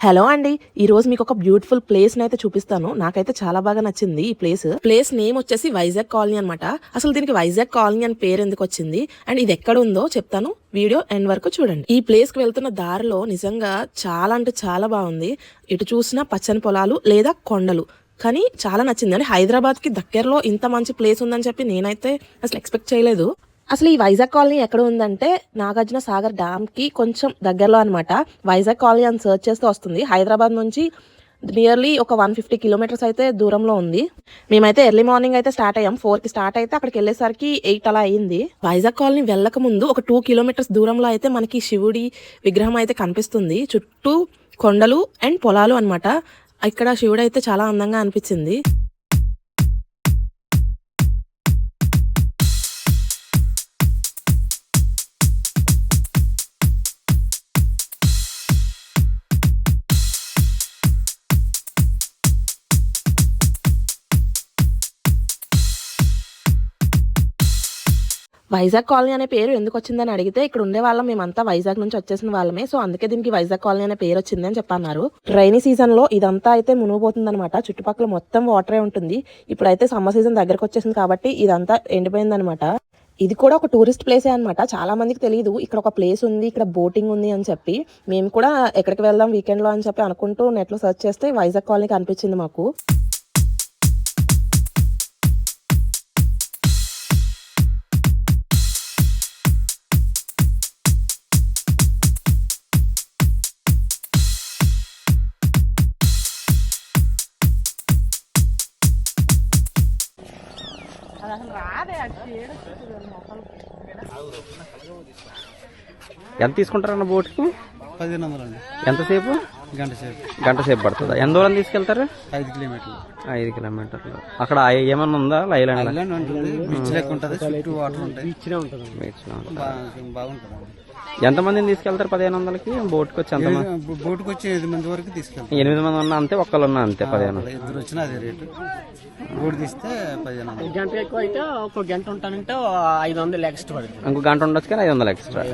Hello అండి ఈ రోజు మీకు ఒక బ్యూటిఫుల్ ప్లేస్ అయితే చూపిస్తాను. నాకైతే చాలా బాగా నచ్చింది ఈ ప్లేస్. ప్లేస్ నేమ్ వచ్చేసి వైజాగ్ కాలనీ అనమాట అసలు దీనికి వైజాగ్ కాలనీ అని పేరు ఎందుకు వచ్చింది? అండ్ ఇది ఎక్కడ ఉందో చెప్తాను. వీడియో ఎండ్ వరకు చూడండి. ఈ ప్లేస్కి వెళ్తున్న దారిలో నిజంగా చాలా అంటే చాలా బాగుంది. ఇటు చూసినా పచ్చని పొలాలు లేదా కొండలు. కానీ చాలా నచ్చింది. అంటే హైదరాబాద్కి దగ్గరలో ఇంత మంచి ప్లేస్ ఉందని చెప్పి నేనైతే అసలు ఎక్స్పెక్ట్ చేయలేదు. అసలు ఈ వైజాగ్ కాలనీ ఎక్కడ ఉందంటే నాగార్జున సాగర్ డ్యామ్కి కొంచెం దగ్గరలో అనమాట వైజాగ్ కాలనీ అని సెర్చ్ చేస్తే వస్తుంది. హైదరాబాద్ నుంచి నియర్లీ ఒక వన్ ఫిఫ్టీ కిలోమీటర్స్ అయితే దూరంలో ఉంది. మేమైతే ఎర్లీ మార్నింగ్ అయితే స్టార్ట్ అయ్యాం. ఫోర్కి స్టార్ట్ అయితే అక్కడికి వెళ్ళేసరికి ఎయిట్ అలా అయింది. వైజాగ్ కాలనీ వెళ్ళక ముందు ఒక టూ కిలోమీటర్స్ దూరంలో అయితే మనకి శివుడి విగ్రహం అయితే కనిపిస్తుంది. చుట్టూ కొండలు అండ్ పొలాలు అనమాట ఇక్కడ శివుడు అయితే చాలా అందంగా అనిపించింది. వైజాగ్ కాలనీ అనే పేరు ఎందుకు వచ్చిందని అడిగితే ఇక్కడ ఉండే వాళ్ళం మేమంతా వైజాగ్ నుంచి వచ్చేసిన వాళ్ళమే. సో అందుకే దీనికి వైజాగ్ కాలనీ అనే పేరు వచ్చింది అని చెప్పన్నారు. రైనీ సీజన్లో ఇదంతా అయితే మునిగిపోతుంది అనమాట చుట్టుపక్కల మొత్తం వాటరే ఉంటుంది. ఇప్పుడైతే సమ్మర్ సీజన్ దగ్గరకు వచ్చేసింది కాబట్టి ఇదంతా ఎండిపోయింది అనమాట ఇది కూడా ఒక టూరిస్ట్ ప్లేసే అనమాట చాలా మందికి తెలియదు ఇక్కడ ఒక ప్లేస్ ఉంది ఇక్కడ బోటింగ్ ఉంది అని చెప్పి. మేము కూడా ఎక్కడికి వెళ్దాం వీకెండ్లో అని చెప్పి అనుకుంటూ నెట్లో సెర్చ్ చేస్తే వైజాగ్ కాలనీ కనిపించింది మాకు. ఎంత తీసుకుంటారన్న బోట్కి? పదిహేను వందలు అండి ఎంతసేపు? గంట సేపు. గంట సేపు పడుతుందా? ఎంత దూరం తీసుకెళ్తారు? ఐదు కిలోమీటర్లు. ఐదు కిలోమీటర్లు. అక్కడ ఏమన్నా ఉందా? లైలాండ్ ఐలాండ్ ఉంటుంది. బీచ్ లెక్క ఉంటుంది. చుట్టూ వాటర్ ఉంటాయి. బాగా- బాగుంటుంది ఎంతమందిని తీసుకెళ్తారు? పదిహేను వందలకి బోట్కి వచ్చి ఎంతమంది బో- బోటుకు వచ్చి ఎనిమిది మంది వరకు తీసుకెళ్తాం ఎనిమిది మంది ఉన్నా అంతే ఒక్కళ్ళు ఉన్నా అంతే పదిహేను. ఇద్దరు వచ్చినా అదే రేటు. బోటు తీస్తే పదిహేను వందలు గంట ఎక్కువ అయితే ఒక గంట ఉంటానంటే ఐదు వందలు ఎక్స్ట్రా ఇంకో గంట ఉండొచ్చు కానీ ఐదు వందలు ఎక్స్ట్రా.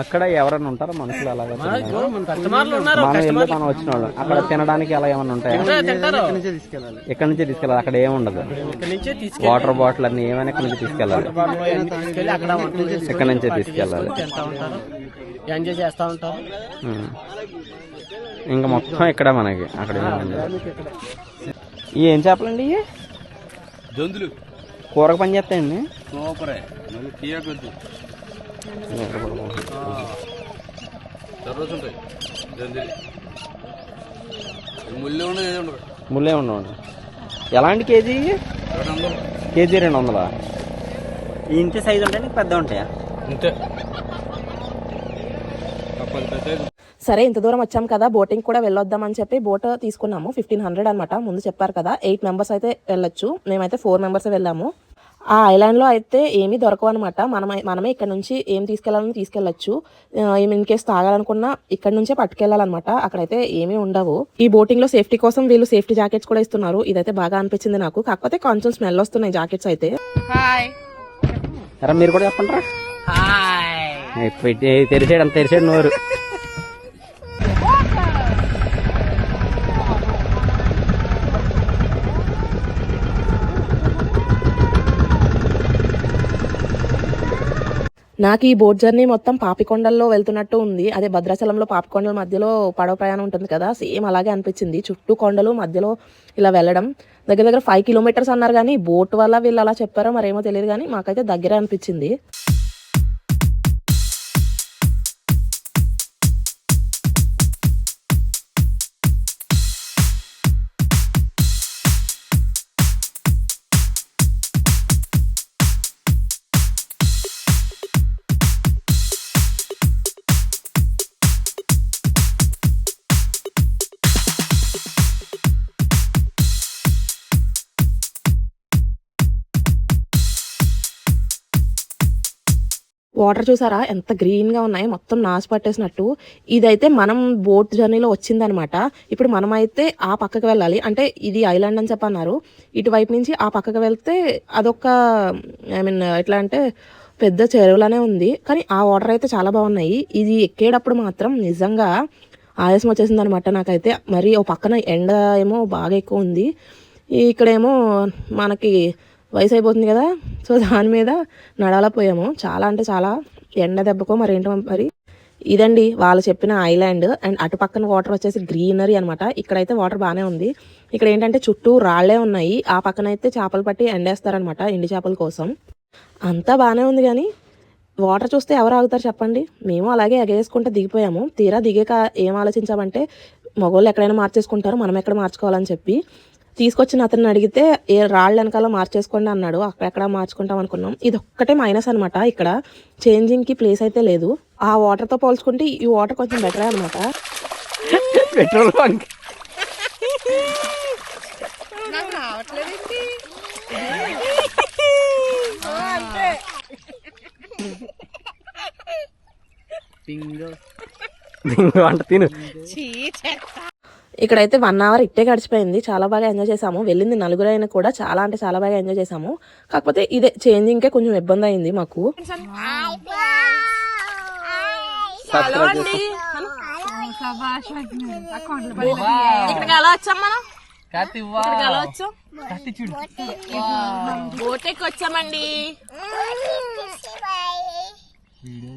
అక్కడ ఎవరైనా ఉంటారా? మనుషులు అలాగా మన కస్టమర్లు ఉన్నారు మనం వెళ్ళి మనం వచ్చిన వాళ్ళు. అక్కడ తినడానికి అలా ఏమైనా ఉంటాయా? తింటారు నుంచే తీసుకెళ్ళాలి ఇక్కడ నుంచే తీసుకెళ్ళాలి. అక్కడ ఏమి ఉండదు. ఇక్కడ నుంచే తీసుకెళ్ళి వాటర్ బాటిల్ అన్ని ఏమైనా ఇక్కడ నుంచి తీసుకెళ్ళాలి. ఇక్కడ నుంచే తీసుకెళ్ళాలి. ఎంజాయ్ చేస్తా ఉంటారు. ఇంకా మొత్తం ఇక్కడ మనకి. అక్కడ ఏం చేపలండి ఇవి దొందులు కూరకు పని చేస్తాయండి? సూపరే. మళ్ళీ ముల్లే ఉండవు ఎలాంటి కేజీ కేజీ రెండు వందలా? ఇంత సైజు ఉంటాయి? పెద్ద ఉంటాయా? సరే ఇంత దూరం వచ్చాం కదా బోటింగ్ కూడా వెళ్ళొద్దాం అని చెప్పి బోట్ తీసుకున్నాము ఫిఫ్టీన్ హండ్రెడ్ అనమాట ముందు చెప్పారు కదా ఎయిట్ మెంబర్స్ అయితే వెళ్ళొచ్చు. మేమైతే ఫోర్ మెంబర్స్ వెళ్ళాము. ఆ ఐలాండ్లో అయితే ఏమీ దొరకవు అనమాట మనమే మనమే ఇక్కడ నుంచి ఏం తీసుకెళ్ళాలని తీసుకెళ్ళొచ్చు ఇన్ కేస్ తాగాలనుకున్నా ఇక్కడ నుంచే పట్టుకెళ్ళాలన్నమాట అక్కడైతే ఏమీ ఉండవు. ఈ బోటింగ్లో సేఫ్టీ కోసం వీళ్ళు సేఫ్టీ జాకెట్స్ కూడా ఇస్తున్నారు. ఇదైతే బాగా అనిపించింది నాకు. కాకపోతే కొంచెం స్మెల్ వస్తున్నాయి జాకెట్స్ అయితే. మీరు కూడా చెప్పండి తెరిచాడు అంత తెరిచాడు నోరు. నాకు ఈ బోట్ జర్నీ మొత్తం పాపికొండల్లో వెళ్తున్నట్టు ఉంది. అదే భద్రాచలంలో పాపికొండల మధ్యలో పడవ ప్రయాణం ఉంటుంది కదా సేమ్ అలాగే అనిపించింది. చుట్టూ కొండలు మధ్యలో ఇలా వెళ్ళడం. దగ్గర దగ్గర ఫైవ్ కిలోమీటర్స్ అన్నారు కానీ బోట్ వల్ల వీళ్ళు అలా చెప్పారో మరేమో తెలియదు కానీ మాకైతే దగ్గర అనిపించింది. వాటర్ చూసారా? ఎంత గ్రీన్గా ఉన్నాయి. మొత్తం నాసు పట్టేసినట్టు. ఇదైతే మనం బోట్ జర్నీలో వచ్చిందనమాట. ఇప్పుడు మనం అయితే ఆ పక్కకి వెళ్ళాలి. అంటే ఇది ఐలాండ్ అని చెప్పన్నారు. ఇటువైపు నుంచి ఆ పక్కకి వెళ్తే అదొక ఐ మీన్ ఎట్లా అంటే పెద్ద చెరువులానే ఉంది. కానీ ఆ వాటర్ అయితే చాలా బాగున్నాయి. ఇది ఎక్కేటప్పుడు మాత్రం నిజంగా ఆయాసం వచ్చేసింది అనమాట నాకైతే. మరి ఓ పక్కన ఎండ ఏమో బాగా ఎక్కువ ఉంది. ఇక్కడేమో మనకి వయసు అయిపోతుంది కదా. సో దాని మీద నడవలేకపోయాము చాలా అంటే చాలా ఎండ దెబ్బకో మరి ఏంటో మరి ఇదండి వాళ్ళు చెప్పిన ఐలాండ్. అండ్ అటు పక్కన వాటర్ వచ్చేసి గ్రీనరీ అనమాట ఇక్కడైతే వాటర్ బాగానే ఉంది. ఇక్కడ ఏంటంటే చుట్టూ రాళ్ళే ఉన్నాయి. ఆ పక్కన అయితే చేపలు పట్టి ఎండేస్తారనమాట ఎండి చేపల కోసం. అంతా బాగానే ఉంది కానీ వాటర్ చూస్తే ఎవరు ఆగుతారు చెప్పండి? మేము అలాగే ఎగేసుకుంటే దిగిపోయాము. తీరా దిగాక ఏం ఆలోచించామంటే మగవాళ్ళు ఎక్కడైనా మార్చేసుకుంటారు మనం ఎక్కడ మార్చుకోవాలని చెప్పి. తీసుకొచ్చిన అతన్ని అడిగితే ఏ రాళ్ళ వెనకాల మార్చేసుకోండి అన్నాడు. అక్కడెక్కడ మార్చుకుంటాం అనుకున్నాం. ఇది ఒక్కటే మైనస్ అనమాట ఇక్కడ. చేంజింగ్కి ప్లేస్ అయితే లేదు. ఆ వాటర్తో పోల్చుకుంటే ఈ వాటర్ కొంచెం బెటర్ అనమాట పెట్రోల్ బంక్ బింగో అంట తిను. ఇక్కడైతే వన్ అవర్ ఇట్టే గడిచిపోయింది. చాలా బాగా ఎంజాయ్ చేసాము వెళ్ళింది నలుగురు అయినా కూడా చాలా అంటే చాలా బాగా ఎంజాయ్ చేసాము కాకపోతే ఇదే చేంజింగ్కే కొంచెం ఇబ్బంది అయింది మాకు. వచ్చామండి.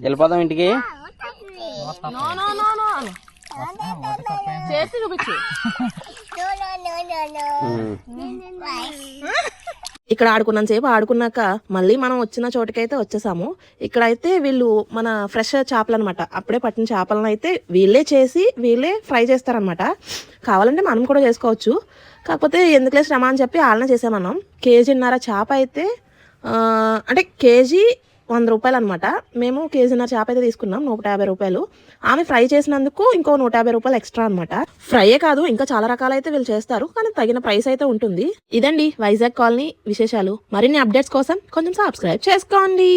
వెళ్ళిపోదాం ఇంటికి. నో నో నో నో చేసి చూపించు ఇక్కడ ఆడుకున్నంత సేపు ఆడుకున్నాక మళ్ళీ మనం వచ్చిన చోటుకైతే వచ్చేసాము. ఇక్కడైతే వీళ్ళు మన ఫ్రెష్ చేపలు అనమాట అప్పుడే పట్టిన చేపలను అయితే వీళ్ళే చేసి వీళ్ళే ఫ్రై చేస్తారనమాట. కావాలంటే మనం కూడా చేసుకోవచ్చు. కాకపోతే ఎందుకులే శ్రమ అని చెప్పి వాళ్ళనే చేసామన్నాం. కేజీన్నర చేప అయితే అంటే కేజీ వంద రూపాయలు అనమాట మేము కేజీన్నర చేప అయితే తీసుకున్నాం నూట యాభై రూపాయలు. ఆమె ఫ్రై చేసినందుకు ఇంకో నూట యాభై రూపాయలు ఎక్స్ట్రా అనమాట ఫ్రైయే కాదు ఇంకా చాలా రకాలైతే వీళ్ళు చేస్తారు కానీ తగిన ప్రైస్ అయితే ఉంటుంది. ఇదండి వైజాగ్ కాలనీ విశేషాలు. మరిన్ని అప్డేట్స్ కోసం కొంచెం సబ్స్క్రైబ్ చేసుకోండి.